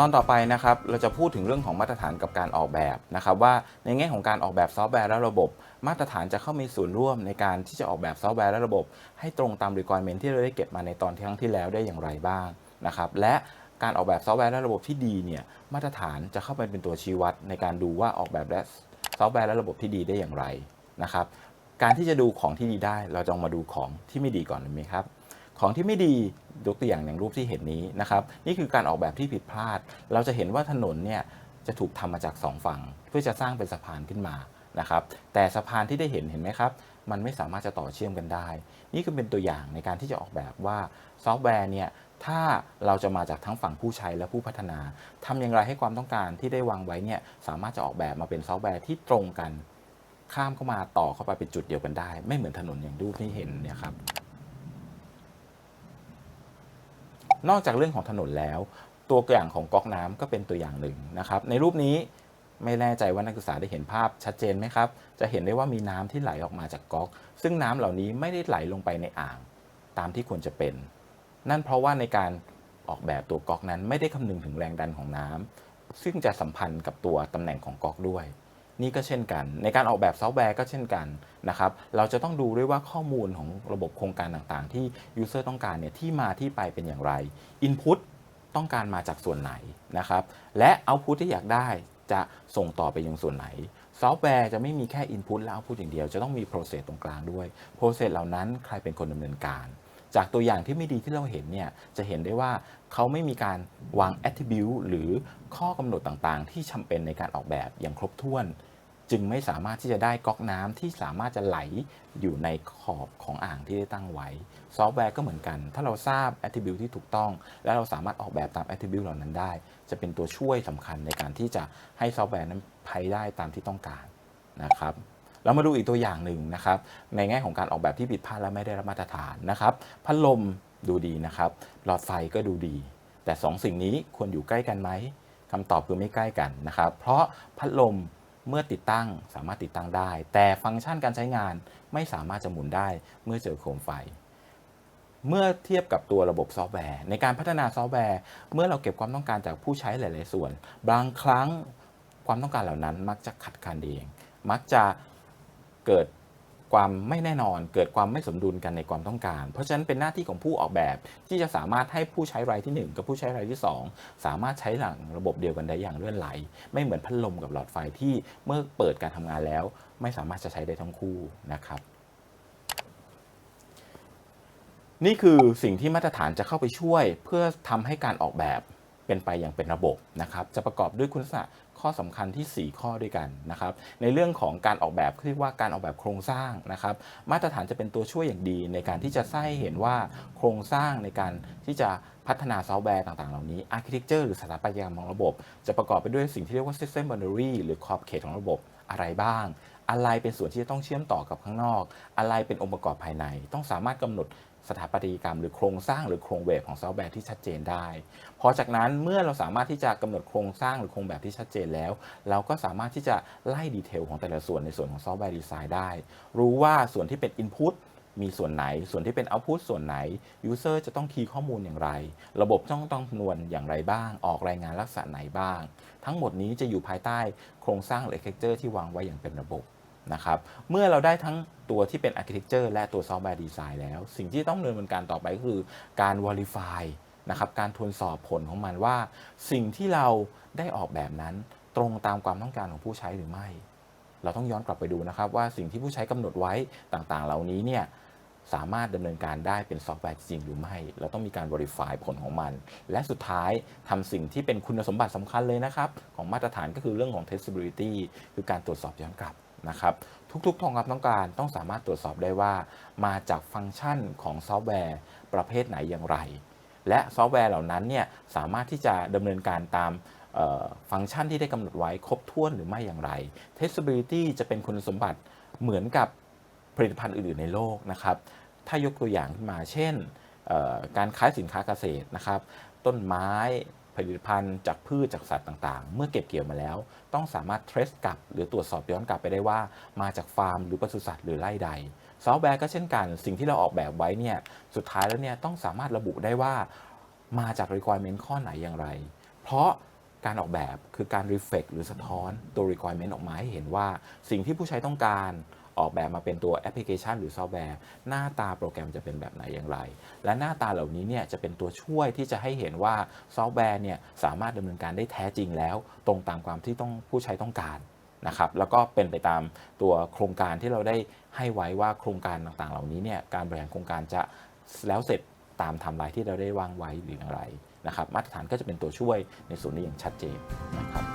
ตอนต่อไปนะครับเราจะพูดถึงเรื่องของมาตรฐานกับการออกแบบนะครับว่าในแง่ของการออกแบบซอฟต์แวร์และระบบ มาตรฐานจะเข้ามีส่วนร่วมในการที่จะออกแบบซอฟต์แวร์และระบบ ให้ตรงตาม requirement ที่เราได้เก็บมาในตอนที่ครั้งที่แล้วได้อย่างไรบ้างนะครับและการออกแบบซอฟต์แวร์และระบบที่ดีเนี่ยมาตรฐานจะเข้าไปเป็นตัวชี้วัดในการดูว่าออกแบบและซอฟต์แวร์และระบบที่ดีได้อย่างไรนะครับการที่จะดูของที่ดีได้เราจะมาดูของที่ไม่ดีก่อนเลยไหมครับ ของที่ไม่ดียกตัวอย่างอย่างรูปที่เห็นนี้นะครับนี่คือการออกแบบที่ผิดพลาด เราจะเห็นว่าถนนเนี่ยจะถูกทำมาจากสองฝั่ง เพื่อจะสร้างเป็นสะพานขึ้นมานะครับแต่สะพานที่ได้เห็นเห็นไหมครับ มันไม่สามารถจะต่อเชื่อมกันได้ นี่คือเป็นตัวอย่างในการที่จะออกแบบว่าซอฟต์แวร์เนี่ยถ้าเราจะมาจากทั้งฝั่งผู้ใช้และผู้พัฒนาทำอย่างไรให้ความต้องการที่ได้วางไว้เนี่ยสามารถจะออกแบบมาเป็นซอฟต์แวร์ที่ตรงกัน ข้ามเข้ามาต่อเข้าไปเป็นจุดเดียวกันได้ ไม่เหมือนถนนอย่างรูปที่เห็นเนี่ยครับ นอกจากเรื่องของถนนแล้ว ตัวอย่างของก๊อกน้ำก็เป็นตัวอย่างหนึ่งนะครับ ในรูปนี้ไม่แน่ใจว่านักศึกษาได้เห็นภาพชัดเจนไหมครับ จะเห็นได้ว่ามีน้ำที่ไหลออกมาจากก๊อก ซึ่งน้ำเหล่านี้ไม่ได้ไหลลงไปในอ่าง ตามที่ควรจะเป็น นั่นเพราะว่าในการออกแบบตัวก๊อกนั้นไม่ได้คำนึงถึงแรงดันของน้ำซึ่งจะสัมพันธ์กับตัวตำแหน่งของก๊อกด้วย นี่ก็เช่นกัน ในการออกแบบซอฟต์แวร์ก็เช่นกันนะครับเราจะต้องดูด้วยว่าข้อมูลของระบบโครงการต่างๆ ที่ User ต้องการเนี่ยที่มาที่ไปเป็นอย่างไร Input ต้องการมาจากส่วนไหนนะครับและ Output ที่อยากได้จะส่งต่อไปยังส่วนไหน ซอฟต์แวร์จะไม่มีแค่ Input และ Output อย่างเดียว จะต้องมี Process ตรงกลางด้วย Process เหล่านั้นใครเป็นคนดำเนินการ จากตัวอย่างที่ไม่ดีที่เราเห็นเนี่ยจะเห็นได้ว่าเขาไม่มีการ วาง attribute หรือข้อกำหนดต่างๆ ที่จำเป็นในการออกแบบอย่างครบถ้วน จึงไม่สามารถที่จะได้ก๊อกน้ำที่สามารถจะไหลอยู่ในขอบของอ่างที่ได้ตั้งไว้ ซอฟต์แวร์ก็เหมือนกัน ถ้าเราทราบ attribute ที่ถูกต้อง และเราสามารถออกแบบตาม attribute เหล่านั้นได้ จะเป็นตัวช่วยสำคัญในการที่จะให้ซอฟต์แวร์นั้นไปได้ตามที่ต้องการนะครับเรามาดูอีกตัวอย่างหนึ่งนะครับ ในแง่ของการออกแบบที่ผิดพลาดและไม่ได้รับมาตรฐานนะครับ พัดลมดูดีนะครับ หลอดไฟก็ดูดี แต่สองสิ่งนี้ควรอยู่ใกล้กันไหมคำตอบคือไม่ใกล้กันนะครับ เพราะพัดลมเมื่อติดตั้งสามารถติดตั้งได้ แต่ฟังก์ชันการใช้งานไม่สามารถจะหมุนได้เมื่อเจอโคมไฟ เมื่อเทียบกับตัวระบบซอฟต์แวร์ ในการพัฒนาซอฟต์แวร์ เมื่อเราเก็บความต้องการจากผู้ใช้หลาย ๆ ส่วน บางครั้งความต้องการเหล่านั้นมักจะขัดกันเอง มักจะเกิด ความไม่แน่นอนเกิดความไม่สมดุลกันในความต้องการ เพราะฉะนั้นเป็นหน้าที่ของผู้ออกแบบ ที่จะสามารถให้ผู้ใช้รายที่ 1 กับผู้ใช้รายที่ 2 สามารถใช้หลังระบบเดียวกันได้อย่างเลื่อนไหล ไม่เหมือนพัดลมกับหลอดไฟที่เมื่อเปิดการทำงานแล้ว ไม่สามารถจะใช้ได้ทั้งคู่นะครับนี่คือสิ่งที่มาตรฐานจะเข้าไปช่วย เพื่อทำให้การออกแบบ เป็นไปอย่างเป็นระบบนะครับ จะประกอบด้วยคุณลักษณะข้อสำคัญที่ 4 ข้อด้วยกันนะครับ ในเรื่องของการออกแบบเรียกว่าการออกแบบโครงสร้างนะครับ มาตรฐานจะเป็นตัวช่วยอย่างดี ในการที่จะสร้างให้เห็นว่าโครงสร้างในการที่จะพัฒนาซอฟต์แวร์ต่าง ๆ เหล่านี้ Architecture หรือสถาปัตยกรรมของระบบ จะประกอบไปด้วยสิ่งที่เรียกว่า System Boundary หรือขอบเขตของระบบอะไรบ้าง อะไรเป็นส่วนที่จะต้องเชื่อมต่อกับข้างนอก อะไรเป็นองค์ประกอบภายใน ต้องสามารถกำหนดสถาปัตยกรรมหรือโครงสร้างหรือโครงแบบของซอฟต์แวร์ที่ชัดเจนได้พอจากนั้นเมื่อเราสามารถที่จะกำหนดโครงสร้างหรือโครงแบบที่ชัดเจนแล้ว เราก็สามารถที่จะไล่ดีเทลของแต่ละส่วนในส่วนของซอฟต์แวร์ดีไซน์ได้ รู้ว่าส่วนที่เป็น Input มีส่วนไหน ส่วนที่เป็น Output ส่วนไหน User จะต้องคีย์ข้อมูลอย่างไร ระบบต้องต้องคำนวณอย่างไรบ้าง ออกรายงานลักษณะไหนบ้าง ทั้งหมดนี้จะอยู่ภายใต้โครงสร้างหรือ architecture ที่วางไว้อย่างเป็นระบบ นะครับ เมื่อเราได้ทั้งตัวที่เป็น architecture และตัว software design แล้ว สิ่งที่ต้องดำเนินการต่อไปก็คือการ verify นะครับการทวนสอบผลของมันว่า สิ่งที่เราได้ออกแบบนั้นตรงตามความต้องการของผู้ใช้หรือไม่ เราต้องย้อนกลับไปดูนะครับ ว่าสิ่งที่ผู้ใช้กำหนดไว้ต่างๆ เหล่านี้เนี่ยสามารถดำเนินการได้เป็นซอฟต์แวร์จริงหรือไม่ เราต้องมีการ verify ผลของมัน และสุดท้ายทำสิ่งที่เป็นคุณสมบัติสำคัญเลยนะครับ ของมาตรฐานก็คือเรื่องของ testability คือการตรวจสอบย้อนกลับ นะครับทุกๆทองความต้องการต้องสามารถตรวจสอบได้ว่า มาจากฟังก์ชันของซอฟต์แวร์ประเภทไหนอย่างไร และซอฟต์แวร์เหล่านั้นเนี่ยสามารถที่จะดำเนินการตามฟังก์ชันที่ได้กำหนดไว้ครบถ้วนหรือไม่อย่างไร testability จะเป็นคุณสมบัติเหมือนกับผลิตภัณฑ์อื่น ๆ ในโลกนะครับ ถ้ายกตัวอย่างขึ้นมา เช่น การขายสินค้าเกษตรนะครับ ต้นไม้ ผลิตภัณฑ์จากพืชจากสัตว์ต่างๆ เมื่อเก็บเกี่ยวมาแล้ว ต้องสามารถ trace กลับ หรือตรวจสอบย้อนกลับไปได้ว่า มาจากฟาร์มหรือปศุสัตว์หรือไร่ใด ซอฟต์แวร์ก็เช่นกัน สิ่งที่เราออกแบบไว้เนี่ยสุดท้ายแล้วเนี่ยต้องสามารถระบุได้ว่า มาจาก requirement ข้อไหนอย่างไร เพราะการออกแบบคือการ reflect หรือสะท้อนตัว requirement ออกมาให้เห็นว่า สิ่งที่ผู้ใช้ต้องการ ออกแบบมาเป็นตัวแอปพลิเคชันหรือซอฟต์แวร์ หน้าตาโปรแกรมจะเป็นแบบไหนอย่างไร และหน้าตาเหล่านี้เนี่ยจะเป็นตัวช่วยที่จะให้เห็นว่าซอฟต์แวร์เนี่ยสามารถดำเนินการได้แท้จริงแล้ว ตรงตามความที่ต้องผู้ใช้ต้องการนะครับแล้วก็เป็นไปตามตัวโครงการที่เราได้ให้ไว้ว่าโครงการต่างๆ เหล่านี้เนี่ยการบริหารโครงการจะแล้วเสร็จตามไทม์ไลน์ที่เราได้วางไว้หรืออย่างไรนะครับมาตรฐานก็จะเป็นตัวช่วยในส่วนนี้อย่างชัดเจนนะครับ